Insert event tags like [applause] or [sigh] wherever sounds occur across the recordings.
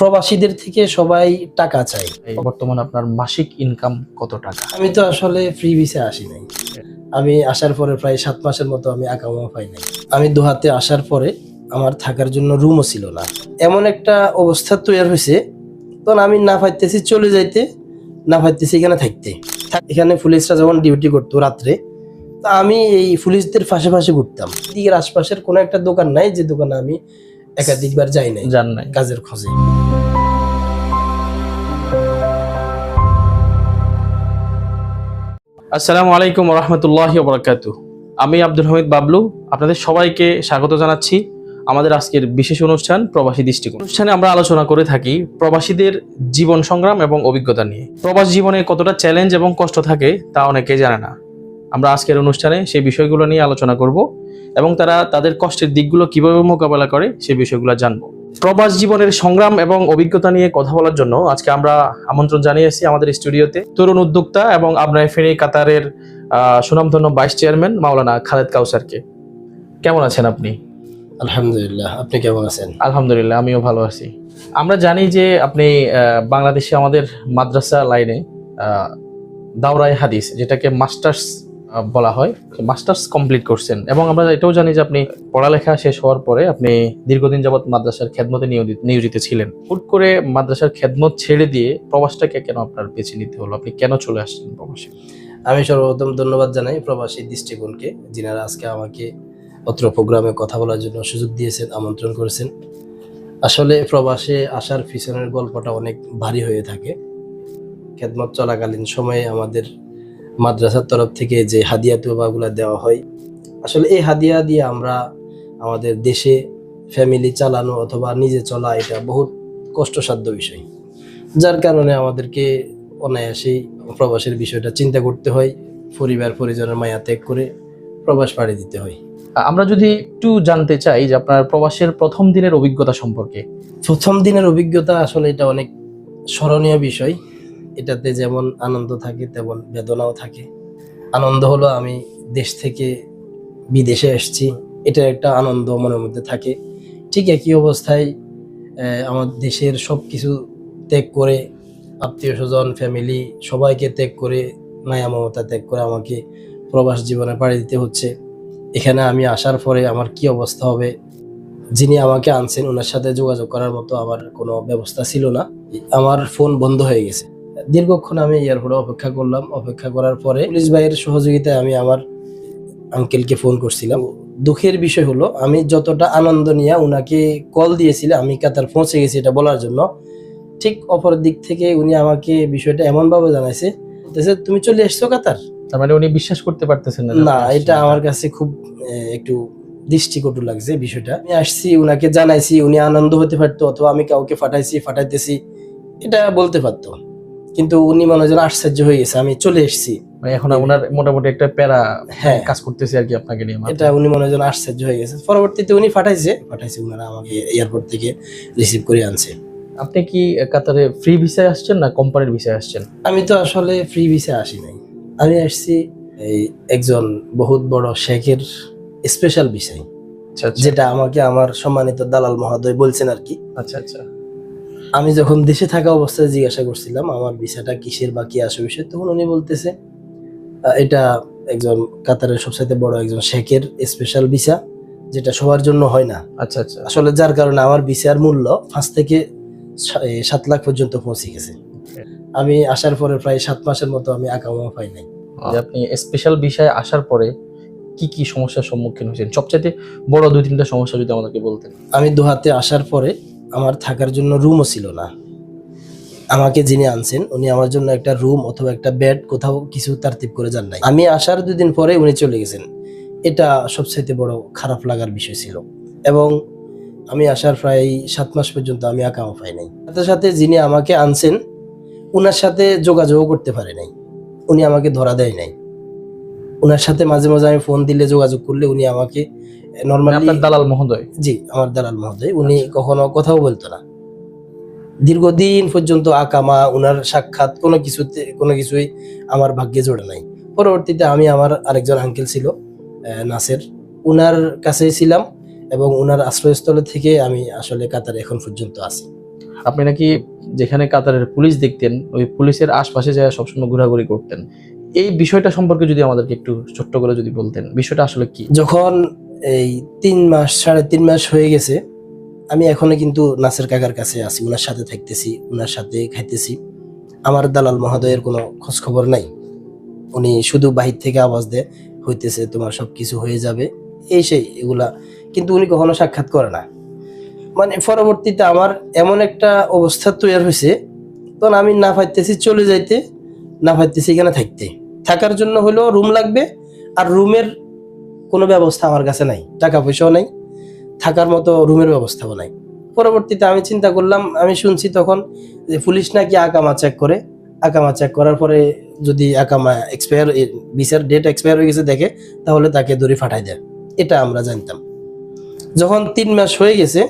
প্রবাসীদের থেকে সবাই টাকা চাই বর্তমানে আপনার মাসিক ইনকাম কত টাকা? আমি তো আসলে ফ্রি ভিসে আসি নাই। আমি আসার পরে প্রায় সাত মাসের মতো আমি আকামা পাই নাই। আমি দোহাতে আসার পরে আমার থাকার জন্য রুমও ছিল না। এমন একটা অবস্থা তৈরি হয়েছে, তখন আমি না পাইতেছি চলে যাইতে, না পাইতেছি এখানে থাকতে। থাক- এখানে পুলিশরা যখন ডিউটি করতো রাত্রে, তা আমি এই পুলিশদের পাশে পাশে ঘুরতাম। দিকের আশপাশের কোনো একটা দোকান নাই, যে দোকানে আমি একাধিকবার যাই নাই জান নাই। কাজের খোঁজে। আসসালামু আলাইকুম রহমতুল্লাহ বরকাত আমি আব্দুল হামিদ বাবলু আপনাদের সবাইকে স্বাগত জানাচ্ছি আমাদের আজকের বিশেষ অনুষ্ঠান প্রবাসী দৃষ্টিকোণ। অনুষ্ঠানে আমরা আলোচনা করে থাকি প্রবাসীদের জীবন সংগ্রাম এবং অভিজ্ঞতা নিয়ে। প্রবাস জীবনে কতটা চ্যালেঞ্জ এবং কষ্ট থাকে তা অনেকেই জানে না। আমরা আজকের অনুষ্ঠানে সেই বিষয়গুলো নিয়ে আলোচনা করব এবং তারা তাদের কষ্টের দিকগুলো কীভাবে মোকাবেলা করে সেই বিষয়গুলো জানব। প্রবাস জীবনের সংগ্রাম এবং অভিজ্ঞতা নিয়ে কথা বলার জন্য আজকে আমরা আমন্ত্রণ জানিয়েছি আমাদের স্টুডিওতে তরুণ উদ্যোক্তা এবং আপনার ফেনী কাতারের সুনামধন্য ভাইস চেয়ারম্যান মাওলানা খালেদ কাউসারকে। কেমন আছেন আপনি? আলহামদুলিল্লাহ। আপনি কেমন আছেন? আলহামদুলিল্লাহ আমিও ভালো আছি। আমরা জানি যে আপনি বাংলাদেশে আমাদের মাদ্রাসা লাইনে দাওরাই হাদিস যেটাকে মাস্টার্স বলা হয় মাস্টার্স কমপ্লিট করছেন। এবং আমরা এটাও জানি যে আপনি পড়ালেখা শেষ হওয়ার পরে আপনি দীর্ঘদিন যাবৎ মাদ্রাসার খেদমতে নিয়োজিত ছিলেন। হুট করে মাদ্রাসার খেদমত ছেড়ে দিয়ে প্রবাসটাকে কেন আপনার বেছে নিতে হলো? আপনি কেন চলে আসছেন প্রবাসে? আমি সর্বপ্রথম ধন্যবাদ জানাই প্রবাসী দৃষ্টিকোণকে, যিনারা আজকে আমাকে অত্র প্রোগ্রামে কথা বলার জন্য সুযোগ দিয়েছেন, আমন্ত্রণ করেছেন। আসলে প্রবাসে আসার পিছনের গল্পটা অনেক ভারী হয়ে থাকে। খেদমত চলাকালীন সময়ে আমাদের মাদ্রাসার তরফ থেকে যে হাদিয়া তোবাগুলো দেওয়া হয়। আসলে এই হাদিয়া দিয়ে আমরা আমাদের দেশে ফ্যামিলি চালানো অথবা নিজে চলা এটা বহুত কষ্টসাধ্য বিষয়। যার কারণে আমাদেরকে অনায়াসেই প্রবাসের বিষয়টা চিন্তা করতে হয় পরিবার পরিজনের মায়া ত্যাগ করে প্রবাস পাড়ি দিতে হয়। আমরা যদি একটু জানতে চাই যে আপনার প্রবাসের প্রথম দিনের অভিজ্ঞতা সম্পর্কে। প্রথম দিনের অভিজ্ঞতা আসলে এটা অনেক স্মরণীয় বিষয়। এটাতে যেমন আনন্দ থাকে, তেমন বেদনাও থাকে। আনন্দ হলো আমি দেশ থেকে বিদেশে এসেছি এটা একটা আনন্দ মনের মধ্যে থাকে। ঠিক একই অবস্থায় আমার দেশের সব কিছু ত্যাগ করে আত্মীয় স্বজন ফ্যামিলি সবাইকে ত্যাগ করে, মায়া, মমতা ত্যাগ করে আমাকে প্রবাস জীবনে পাড়ি দিতে হচ্ছে। এখানে আমি আসার পরে আমার কি অবস্থা হবে? যিনি আমাকে আনছেন ওনার সাথে যোগাযোগ করার মতো আমার কোনো ব্যবস্থা ছিল না। আমার ফোন বন্ধ হয়ে গেছে। দীর্ঘক্ষণ আমি এয়ারপোর্টে অপেক্ষা করলাম। অপেক্ষা করার পরে পুলিশ ভাইয়ের সহযোগিতায় আমি আমার আঙ্কেলকে ফোন করছিলাম। দুঃখের বিষয় হলো আমি যতটা আনন্দ নিয়ে ওনাকে কল দিয়েছিলাম আমি কাতার পৌঁছে গেছি এটা বলার জন্য ঠিক অপর দিক থেকে উনি আমাকে বিষয়টা এমনভাবে জানাইছে তুমি চলে এসছো কাতার? তার মানে উনি বিশ্বাস করতে পারতেছেন না না এটা আমার কাছে খুব একটু দৃষ্টিকটু লাগছে বিষয়টা। আমি আসছি উনাকে জানাইছি উনি আনন্দ হতে পারতো অথবা আমি কাউকে ফাটাইছি ফাটাইতেছি এটা বলতে পারতো। কিন্তু উনি মনে হয় আশ্চর্য হয়ে গেছে আমি চলে এসেছি। মানে এখন ওনার মোটামুটি একটা প্যারা হ্যাঁ। কাজ করতেছে আর কি আপনাকে নিয়ে এটা উনি মনে হয় আশ্চর্য হয়ে গেছে। পরবর্তীতে উনি ফাটাইছে ফাটাইছে উনারা আমাকে এয়ারপোর্ট থেকে রিসিভ করে আনছে। আপনি কি কাতারে ফ্রি ভিসায় আসছেন না কোম্পানির ভিসায় আসছেন? আমি তো আসলে ফ্রি ভিসে আসি নাই। আমি আসছি এই একজন বহুত বড় শেখের স্পেশাল বিষয় আচ্ছা আচ্ছা। যেটা আমাকে আমার সম্মানিত দালাল মহোদয় বলছেন আর কি। আচ্ছা আচ্ছা। আমি যখন দেশে থাকা অবস্থায় জিজ্ঞাসা করছিলাম আমার ভিসাটা কিসের বা কি আসে বিষয় তখন উনি বলতেছে এটা একজন কাতারের সবসাইতে বড় একজন শেখের স্পেশাল ভিসা যেটা সবার জন্য হয় না। আচ্ছা আচ্ছা। আসলে যার কারণে আমার ভিসার মূল্য পাঁচ থেকে সাত লাখ পর্যন্ত পৌঁছে গেছে। আমি আসার পরে প্রায় সাত মাসের মতো আমি আকামা পাই নাই। আপনি স্পেশাল বিষয়ে আসার পরে কি কি সমস্যার সম্মুখীন হয়েছেন? সবচাইতে বড় দুই তিনটা সমস্যা যদি আমাদেরকে বলতেন। আমি দোহাতে আসার পরে আমার থাকার জন্য রুমও ছিল না। আমাকে যিনি আনছেন, উনি আমার জন্য একটা রুম অথবা একটা বেড কোথাও কিছু তারতিব করে যান নাই। আমি আসার দুদিন পরে উনি চলে গেছেন। এটা সবচাইতে বড় খারাপ লাগার বিষয় ছিল। এবং আমি আসার প্রায় সাত মাস পর্যন্ত আমি আঁকাও পাই নাই। সাথে সাথে যিনি আমাকে আনছেন, উনার সাথে যোগাযোগও করতে পারে নাই। উনি আমাকে ধরা দেয় নাই। উনার সাথে মাঝে মাঝে আমি ফোন দিলে যোগাযোগ করলে উনি আমাকে নর্মালি আপনার দালাল মহোদয়? জি আমার দালাল মহোদয়। উনি কখনো কথাও বলতো না। দীর্ঘদিন পর্যন্ত আকামা উনার সাক্ষাৎ কোনো কিছুতে কোনো কিছুই আমার ভাগ্যে জোড়ে নাই। পরবর্তীতে আমি আমার আরেকজন আঙ্কেল ছিল নাসের। উনার কাছেই ছিলাম এবং উনার আশ্রয়স্থল থেকে আমি আসলে কাতারে এখন পর্যন্ত আছি। আপনি নাকি যেখানে কাতারের পুলিশ দেখতেন ওই পুলিশের আশপাশে যায় সবসময় ঘোরাঘুরি করতেন। এই বিষয়টা সম্পর্কে যদি আমাদেরকে একটু ছোট্ট করে যদি বলতেন, বিষয়টা আসলে কি? যখন এই তিন মাস, সাড়ে তিন মাস হয়ে গেছে, আমি এখনও কিন্তু নাসের কাকার কাছে আছি ওনার সাথে থাকতেছি ওনার সাথে খাইতেছি। আমার দালাল মহোদয়ের কোনো খোঁজ খবর নাই। উনি শুধু বাহির থেকে আওয়াজ দেয়, হইতেছে তোমার সব কিছু হয়ে যাবে। এই সেই এগুলা। কিন্তু উনি কখনো সাক্ষাৎ করে না। মানে পরবর্তীতে আমার এমন একটা অবস্থা তৈরি হয়েছে, তখন আমি না পাইতেছি চলে যাইতে, না পাইতেছি এখানে থাকতে। থাকার জন্য হলো রুম লাগবে আর রুমের কোনো ব্যবস্থা আমার কাছে নাই, টাকা পয়সাও নাই, থাকার মতো রুমের ব্যবস্থাও নাই। পরবর্তীতে আমি চিন্তা করলাম, আমি শুনছি তখন যে পুলিশ নাকি আকামা চেক করে। আকামা চেক করার পরে যদি আকামা এক্সপায়ার ভিসার ডেট এক্সপায়ার হয়ে গেছে দেখে, তাহলে তাকে দড়ি ফাটাই দেয়। এটা আমরা জানতাম। যখন তিন মাস হয়ে গেছে,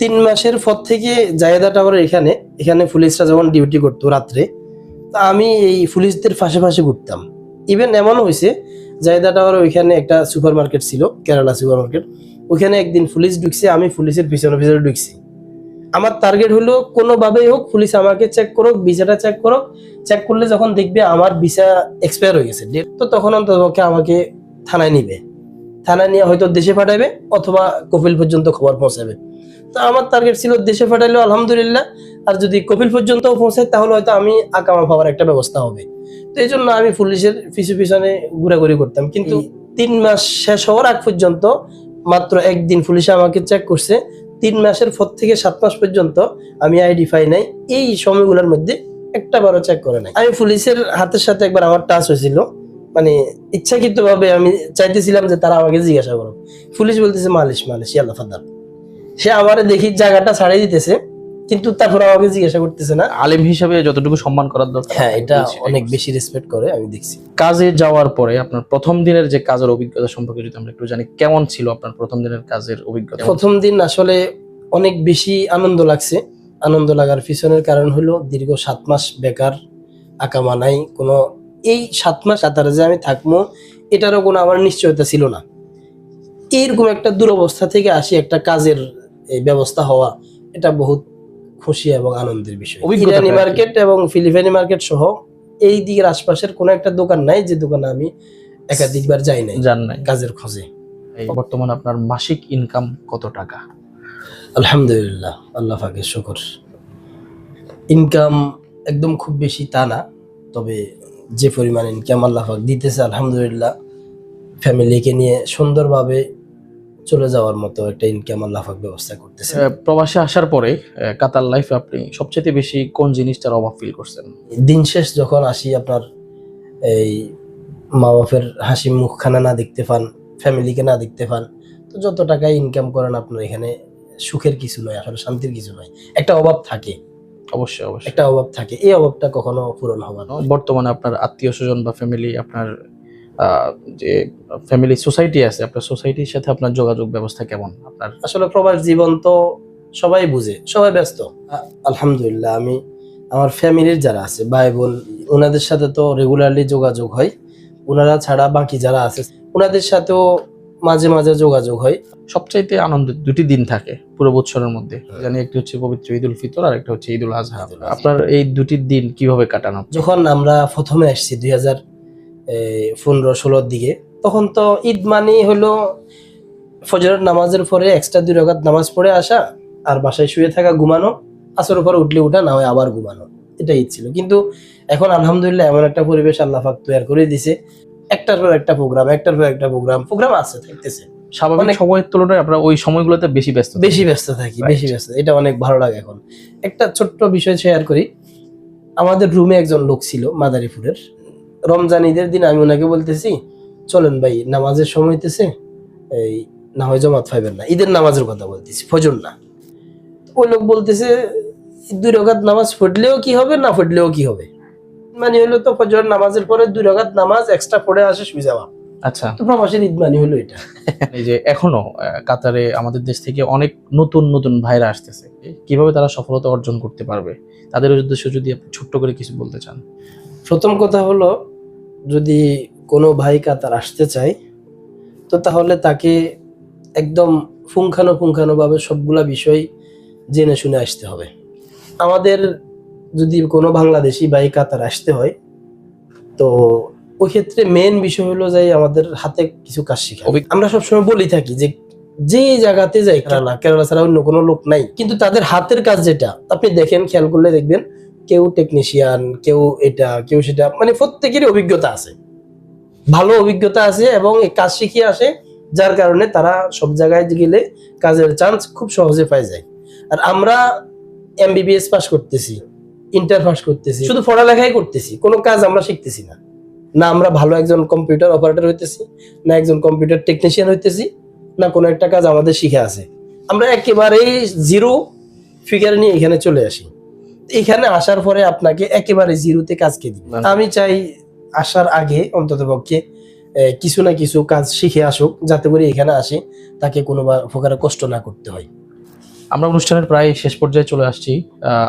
তিন মাসের পর থেকে জায়দা টাওয়ারের এখানে এখানে পুলিশরা যখন ডিউটি করতো রাত্রে তা আমি এই পুলিশদের পাশে পাশে ঘুরতাম। ইভেন এমন হয়েছে, জায়দা টাওয়ার ওইখানে একটা সুপার মার্কেট ছিল, কেরালা সুপার মার্কেট ওইখানে একদিন পুলিশ ঢুকছে, আমি পুলিশের পিছনে পিছনে ঢুকছি। আমার টার্গেট হলো কোনোভাবেই হোক, পুলিশ আমাকে চেক করুক, ভিসাটা চেক করুক। চেক করলে যখন দেখবে আমার ভিসা এক্সপায়ার হয়ে গেছে। ডেট তো তখন অন্ততপক্ষে আমাকে থানায় নিবে। থানায় নিয়ে হয়তো দেশে পাঠাবে, অথবা কপিল পর্যন্ত খবর পৌঁছাবে। তো আমার টার্গেট ছিল দেশে পাঠাইলেও আলহামদুলিল্লাহ। আর যদি কপিল পর্যন্তও পৌঁছায় তাহলে হয়তো আমি আকামা পাওয়ার একটা ব্যবস্থা হবে। তো এই জন্য আমি পুলিশের পিছু পিছনে ঘোরাঘুরি করতাম। কিন্তু তিন মাস শেষ হওয়ার আগ পর্যন্ত মাত্র একদিন পুলিশে আমাকে চেক করছে তিন মাসের পর থেকে সাত মাস পর্যন্ত আমি আইডি পাই নাই। এই সময়গুলোর মধ্যে একটা বারো চেক করে নাই। আমি পুলিশের হাতের সাথে একবার আমার টাচ হয়েছিল। মানে ইচ্ছাকৃত ভাবে আমি চাইতেছিলাম যে তারা আমাকে জিজ্ঞাসা করো পুলিশ বলতেছে মালিশ মালিশ ইয়াল্লা ফাদার। সে আমার দেখি জায়গাটা ছাড়িয়ে দিতেছে কিন্তু তারপর আমাকে জিজ্ঞাসা করতেছে না। আলেম হিসাবে যতটুকু সম্মান করার দরকার হ্যাঁ এটা অনেক বেশি রেসপেক্ট করে আমি দেখছি। কাজে যাওয়ার পরে আপনার প্রথম দিনের যে কাজের অভিজ্ঞতা সম্পর্কে যদি আমরা একটু জানি কেমন ছিল আপনার প্রথম দিনের কাজের অভিজ্ঞতা? প্রথম দিন আসলে অনেক বেশি আনন্দ লাগছে। আনন্দ লাগার পিছনের কারণ হলো দীর্ঘ সাত মাস বেকার আকামা নাই কোনো এই সাত মাস কাতারে যে আমি থাকব এটারও কোনো আমার নিশ্চয়তা ছিল না। এইরকম একটা দুরবস্থা থেকে আসি একটা কাজের এই ব্যবস্থা হওয়া এটা বহুত খুশি এবং আনন্দের বিষয়। ইরানি মার্কেট এবং ফিলিপাইনি মার্কেট সহ এই দিকের আশপাশের কোনো একটা দোকান নাই যে দোকানে আমি একাধিকবার যাই নাই জান নাই। কাজের খোঁজে। বর্তমানে আপনার মাসিক ইনকাম কত টাকা? আলহামদুলিল্লাহ আল্লাহ পাকে শুকর। ইনকাম একদম খুব বেশি তা না তবে যে পরিমাণ ইনকাম আল্লাহ পাক দিতেছে আলহামদুলিল্লাহ ফ্যামিলিকে নিয়ে সুন্দরভাবে চলে যাওয়ার মতো একটা ইনকাম আল্লাহ পাক ব্যবস্থা করতেছে প্রবাসে আসার পরে কাতার লাইফে আপনি সবচেয়ে বেশি কোন জিনিসটার অভাব ফিল করছেন? দিন শেষ যখন আসি আপনার এই মা বাপের হাসি মুখখানা না দেখতে পান ফ্যামিলিকে না দেখতে পান তো যত টাকা ইনকাম করেন আপনার এখানে সুখের কিছু নয় আসলে শান্তির কিছু নয়। একটা অভাব থাকে। অবশ্যই অবশ্যই। একটা অভাব থাকে। এই অভাবটা কখনো পূরণ হবে না বর্তমানে আপনার আত্মীয় স্বজন বা ফ্যামিলি আপনার যে ফ্যামিলি সোসাইটি আছে আপনার সোসাইটির সাথে আপনার যোগাযোগ ব্যবস্থা কেমন? আপনার আসলে প্রবাস জীবন তো সবাই বুঝে সবাই ব্যস্ত। আলহামদুলিল্লাহ আমি আমার ফ্যামিলির যারা আছে ভাই বোন ওনাদের সাথে তো রেগুলারলি যোগাযোগ হয়। ওনারা ছাড়া বাকি যারা আছে ওনাদের সাথেও মাঝে মাঝে যোগাযোগ হয়। সবচাইতে আনন্দ দুটি দিন থাকে পুরো বছরের মধ্যে। জানি একটি হচ্ছে পবিত্র ঈদ উল ফিতর আর একটা হচ্ছে ঈদ উল ঈদুল আজহা। আপনার এই দুটি দিন কীভাবে কাটানো? যখন আমরা প্রথমে আসছি দুই হাজার পনেরো ষোলোর দিকে। তখন তো ঈদ মানেই হলো ফজরের নামাজের পরে এক্সট্রা দুই রকাত নামাজ পড়ে আসা আর বাসায় শুয়ে থাকা ঘুমানো আসর পরে উঠলে উঠা না হয় আবার ঘুমানো। এটা ঈদ ছিল। কিন্তু এখন আলহামদুলিল্লাহ এমন একটা পরিবেশ আল্লাহ পাক তৈরি করে দিছে একটার পর একটা প্রোগ্রাম একটার পর একটা প্রোগ্রাম প্রোগ্রাম আছে থাকতেছে। স্বাভাবিক সময়ের তুলনায় আপনার ওই সময়গুলোতে বেশি ব্যস্ত বেশি ব্যস্ত থাকি বেশি ব্যস্ত। এটা অনেক ভালো লাগে এখন। একটা ছোট্ট বিষয় শেয়ার করি। আমাদের রুমে একজন লোক ছিল মাদারীপুরের। রমজান ঈদের দিন আমি ওনাকে বলতেছি চলেন ভাই নামাজের সময় হইতেছে এই না হয় জমাত পাইবেন না। ঈদের নামাজের কথা বলতেছি ফজর না। ওই লোক বলতেছে দুই রকাত নামাজ পড়লেও কি হবে না পড়লেও কি হবে? মানে হলো তো ফজর নামাজের পরে দুই রকাত নামাজ এক্সট্রা পড়ে আসে শুয়ে যাওয়া। আচ্ছা। তো প্রবাসের ঈদ মানে হলো এটা। [laughs] এই যে এখনও কাতারে আমাদের দেশ থেকে অনেক নতুন নতুন ভাইরা আসতেছে। কীভাবে তারা সফলতা অর্জন করতে পারবে? তাদের উদ্দেশ্যে যদি আপনি ছোট্ট করে কিছু বলতে চান। প্রথম কথা হলো যদি কোনো ভাই কাতার আসতে চায় তো তাহলে তাকে একদম পুঙ্খানুপুঙ্খানুভাবে সবগুলা বিষয় জেনে শুনে আসতে হবে। আমাদের যদি কোনো বাংলাদেশি এই কাতার আসতে হয় তো ওই ক্ষেত্রে মেন বিষয় হলো যে আমাদের হাতে কিছু কাজ শেখা। আমরা সবসময় বলি থাকি যে যে জায়গাতে যাই কেরালা কেরালা ছাড়া অন্য কোনো লোক নাই। কিন্তু তাদের হাতের কাজ যেটা আপনি দেখেন খেয়াল করলে দেখবেন কেউ টেকনিশিয়ান কেউ এটা, কেউ সেটা মানে প্রত্যেকেরই অভিজ্ঞতা আছে। ভালো অভিজ্ঞতা আছে এবং কাজ শিখিয়ে আসে, যার কারণে তারা সব জায়গায় গেলে কাজের চান্স খুব সহজে পাই যায়। আর আমরা এমবিবিএস পাস করতেছি ইন্টার পাস করতেছি, শুধু পড়ালেখাই করতেছি, কোনো কাজ আমরা শিখতেছি না। না আমরা ভালো একজন কম্পিউটার অপারেটর হইতেছি, না একজন কম্পিউটার টেকনিশিয়ান হইতেছি, না কোনো একটা কাজ আমাদের শিখে আছে। আমরা একেবারেই জিরো ফিগার নিয়ে এখানে চলে আসি। এখানে আসার পরে আপনাকে একেবারে জিরোতে কাজকে দিবে। আমি চাই আসার আগে অন্তত পক্ষে কিছু না কিছু কাজ শিখে আসুক যাতে করে এখানে আসে তাকে কোনো প্রকারের কষ্ট না করতে হয়। আমরা অনুষ্ঠানের প্রায় শেষ পর্যায়ে চলে আসছি।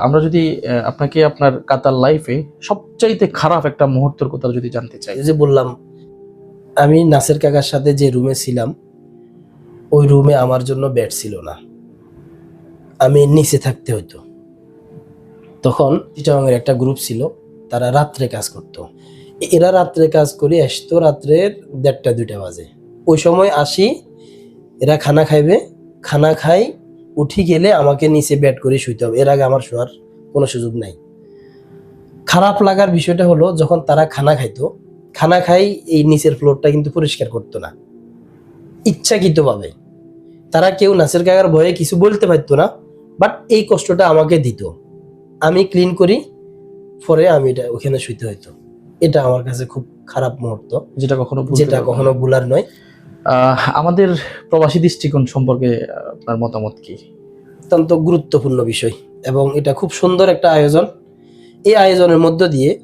আমরা যদি আপনাকে আপনার কাতার লাইফে সবচাইতে খারাপ একটা মুহূর্তের কথা যদি জানতে চাই। যে বললাম আমি নাসের কাকার সাথে যে রুমে ছিলাম ওই রুমে আমার জন্য বেড ছিল না। আমি নিচে থাকতে হতো তখন চিটাগাংয়ের একটা গ্রুপ ছিল, তারা রাত্রে কাজ করতো। এরা রাত্রে কাজ করে আসতো রাত্রের দেড়টা, দুইটা বাজে। ওই সময় আসি, এরা খানা খাইবে। খানা খাই, উঠি গেলে আমাকে নিচে ব্যাট করে শুইতে হবে। এর আগে আমার শোয়ার কোনো সুযোগ নাই। খারাপ লাগার বিষয়টা হলো, যখন তারা খানা খাইতো, খানা খাই এই নিচের ফ্লোরটা কিন্তু পরিষ্কার করতো না। ইচ্ছাকৃতভাবে। তারা কেউ নাচের কাকার ভয়ে কিছু বলতে পারতো না, বাট এই কষ্টটা আমাকে দিত। আমি ক্লিন করি পরে আমি এটা ওখানে শুইতে হইতো। এটা আমার কাছে খুব খারাপ মুহূর্ত। যেটা কখনো যেটা। কখনো ভুলার নয়। আমাদের প্রবাসী দৃষ্টিকোণ সম্পর্কে আপনার মতামত কি? অত্যন্ত গুরুত্বপূর্ণ বিষয় এবং এটা খুব সুন্দর একটা আয়োজন। এই আয়োজনের মধ্য দিয়ে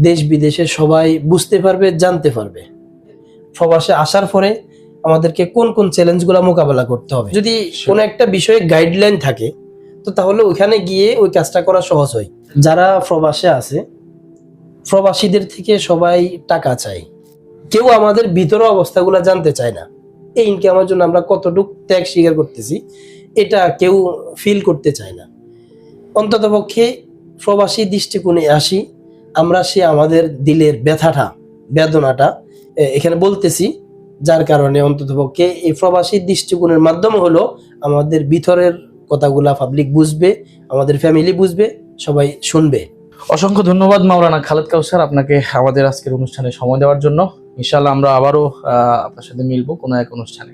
দেশ বিদেশে সবাই বুঝতে পারবে জানতে পারবে। প্রবাসে আসার পরে আমাদেরকে কোন কোন চ্যালেঞ্জগুলো মোকাবেলা করতে হবে। যদি কোনো একটা বিষয়ে গাইডলাইন থাকে তো তাহলে ওইখানে গিয়ে ওই কাজটা করা সহজ হয়। যারা প্রবাসে আছে, প্রবাসীদের থেকে সবাই টাকা চায়। কেউ আমাদের ভিতরে অবস্থাগুলো জানতে চায় না। এই ইনকামের জন্য আমরা কতটুকু ত্যাগ স্বীকার করতেছি, এটা কেউ ফিল করতে চায় না। অন্ততপক্ষে প্রবাসী দৃষ্টিকোণে আসি, আমরা সে আমাদের দিলের ব্যথাটা, বেদনাটা এখানে বলতেছি। যার কারণে অন্ততপক্ষে এই প্রবাসী দৃষ্টিকোণের মাধ্যমে হলো আমাদের ভিতরের কথাগুলা পাবলিক বুঝবে, আমাদের ফ্যামিলি বুঝবে, সবাই শুনবে। অসংখ্য ধন্যবাদ মাওলানা খালেদ কাউসার আপনাকে আমাদের আজকের অনুষ্ঠানে সময় দেওয়ার জন্য। ইনশাল্লাহ আমরা আবারও আপনার সাথে মিলবো কোনো এক অনুষ্ঠানে।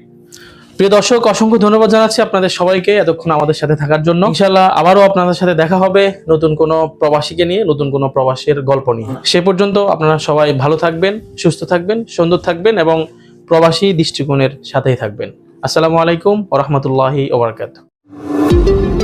প্রিয় দর্শক, অসংখ্য ধন্যবাদ জানাচ্ছি আপনাদের সবাইকে এতক্ষণ আমাদের সাথে থাকার জন্য। ইনশাল্লাহ আবারও আপনাদের সাথে দেখা হবে নতুন কোনো প্রবাসীকে নিয়ে, নতুন কোনো প্রবাসের গল্প নিয়ে। সে পর্যন্ত আপনারা সবাই ভালো থাকবেন, সুস্থ থাকবেন, সুন্দর থাকবেন এবং প্রবাসী দৃষ্টিকোণের সাথেই থাকবেন। আসসালামু আলাইকুম ওরহমতুল্লাহি Thank you.